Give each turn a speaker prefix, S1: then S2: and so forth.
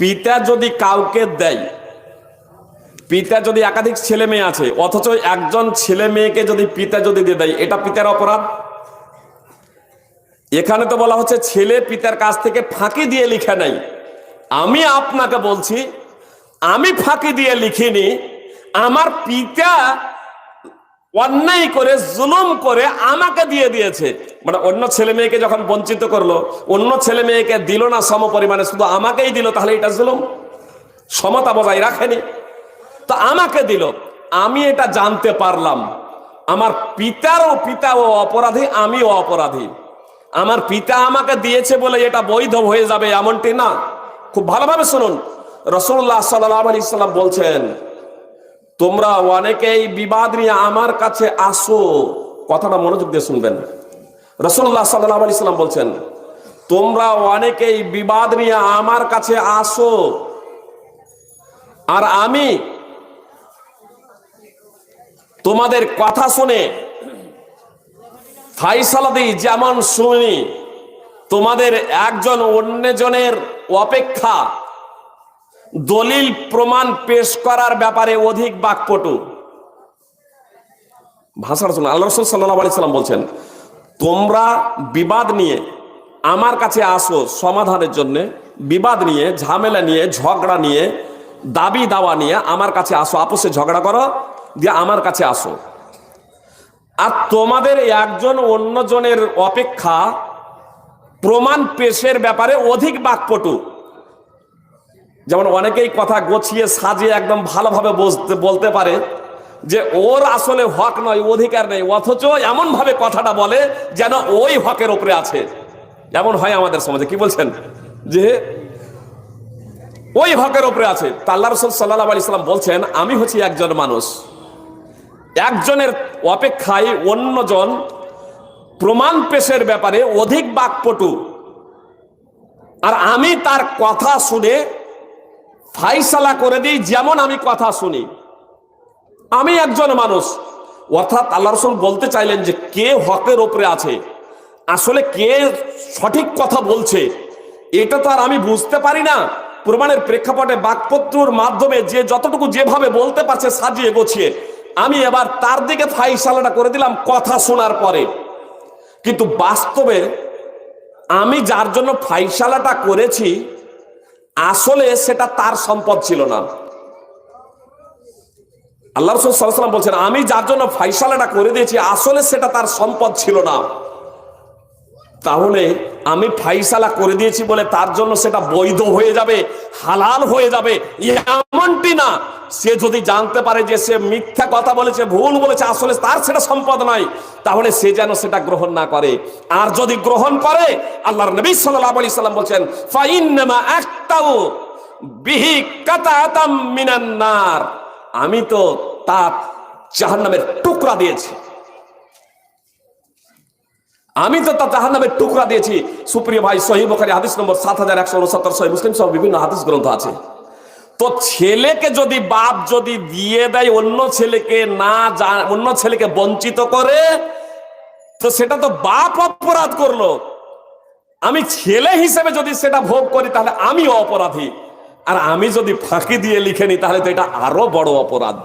S1: পিতা যদি কাউকে দেয়, পিতা যদি একাধিক ছেলে মেয়ে আছে, অথচ একজন ছেলে মেয়েকে যদি পিতা যদি দিয়ে দেয়, এটা পিতার অপরাধ? এখানে তো বলা হচ্ছে ছেলে পিতার কাছ থেকে ফাঁকি দিয়ে লিখে নাই আমি আপনাকে বলছি, আমি ফাঁকি দিয়ে লিখিনি, আমার পিতা অন্যায় করে, জুলুম করে আমাকে দিয়ে দিয়েছে। মানে অন্য ছেলে মেয়েকে যখন বঞ্চিত করল, অন্য ছেলে মেয়েকে দিল না সম পরিমাণে, শুধু আমাকেই দিল, তাহলে এটা জুলুম? সমতা বজায় রাখেনি? তো আমাকে দিল, আমি এটা জানতে পারলাম। আমার পিতারও পিতাও অপরাধী আমিও অপরাধী। আমার পিতা আমাকে দিয়েছে বলে এটা বৈধ হয়ে যাবে, এমনটি না। খুব ভালোভাবে শুনুন। রসুল্লাহ সাল্লাম বলছেন তোমরা অনেকেই বিবাদ নিয়ে আমার কাছে আসো। কথাটা মনোযোগ দিয়ে শুনবেন। রসুল্লাহ সাল্লাহ আলি সাল্লাম বলছেন, তোমরা অনেকেই বিবাদ নিয়ে আমার কাছে আসো। আর আমি তোমাদের কথা শুনে ফাইসালা দিই, যেমন শুনি তোমাদের একজন অন্যজনের অপেক্ষা দলিল প্রমাণ পেশ করার ব্যাপারে অধিক বাকপটু। ভাষার শুনুন আল্লাহ রসুল সাল্লাহ আলি সাল্লাম বলছেন, তোমরা বিবাদ নিয়ে আমার কাছে আসো সমাধানের জন্য, বিবাদ নিয়ে, ঝামেলা নিয়ে, ঝগড়া নিয়ে, দাবি দাওয়া নিয়ে আমার কাছে আসো আপোষে ঝগড়া করো, দিয়ে আমার কাছে আসো। আর তোমাদের একজন অন্যজনের অপেক্ষা প্রমাণ পেশের ব্যাপারে অধিক বাকপটু। যেমন অনেকেই কথা গোছিয়ে, সাজিয়ে একদম ভালোভাবে বলতে পারে যে ওর আসলে হক নয় অধিকার নেই, অথচ এমন ভাবে কথাটা বলে যেন ওই হকের উপরে আছে। এমন হয় আমাদের সমাজে, কি বলছেন? যে ওই হকের উপরে আছে। তা আল্লাহ রসুল সাল্লাহ আলি সাল্লাম বলছেন, আমি হচ্ছি একজন মানুষ। একজনের অপেক্ষায় অন্যজন প্রমাণ পেশের ব্যাপারে অধিক বাকপটু। আর আমি তার কথা শুনে ফাইসালা করে দিই, যেমন আমি কথা শুনি। আমি একজন মানুষ। অর্থাৎ আল্লাহ রসুল বলতে চাইলেন যে, কে হকের ওপরে আছে? আসলে কে সঠিক কথা বলছে? এটা তো আর আমি বুঝতে পারি না। প্রমাণের প্রেক্ষাপটে বাকপত্রর মাধ্যমে যে যতটুকু যেভাবে বলতে পারছে, সাজিয়ে গোছিয়ে। আমি এবার তার দিকে ফাইসালাটা করে দিলাম কথা শোনার পরে। কিন্তু বাস্তবে আমি যার জন্য ফাইসালাটা করেছি আসলে সেটা তার সম্পদ ছিল না। আল্লাহ রসুল সাল্লাম বলছেন, আমি যার জন্য ফাইসালাটা করে দিয়েছি, আসলে সেটা তার সম্পদ ছিল না। তাহলে আমি ফাইসালা করে দিয়েছি বলে তার জন্য সেটা বৈধ হয়ে যাবে, হালাল হয়ে যাবে, এমনটি না। সে যদি জানতে পারে যে সে মিথ্যা কথা বলেছে, ভুল বলেছে, আসলে তার সেটা সম্পদ নয় তাহলে সে যেন সেটা গ্রহণ না করে। আর যদি গ্রহণ করে, আল্লাহর নবী সাল্লাল্লাহু আলাইহি সাল্লাম বলছেন, ফাইন্নামা আমি তো তার জাহান্নামের টুকরা দিয়েছি। আমি তো তার জাহান্নামের টুকরা দিয়েছি। সুপ্রিয় ভাই, সহি বখারি, হাদিস নম্বর সাত হাজার একশো উনসত্তর, সহি মুসলিম সহ বিভিন্ন হাদিস গ্রন্থ আছে। তো ছেলেকে যদি বাপ যদি দিয়ে দেয়, অন্য ছেলেকে না অন্য ছেলেকে বঞ্চিত করে, তো সেটা তো বাপ অপরাধ করল। আমি ছেলে হিসেবে যদি সেটা ভোগ করি, তাহলে আমি অপরাধী। আর আমি যদি ফাঁকি দিয়ে লিখে নিই, তাহলে তো এটা আরও বড় অপরাধ।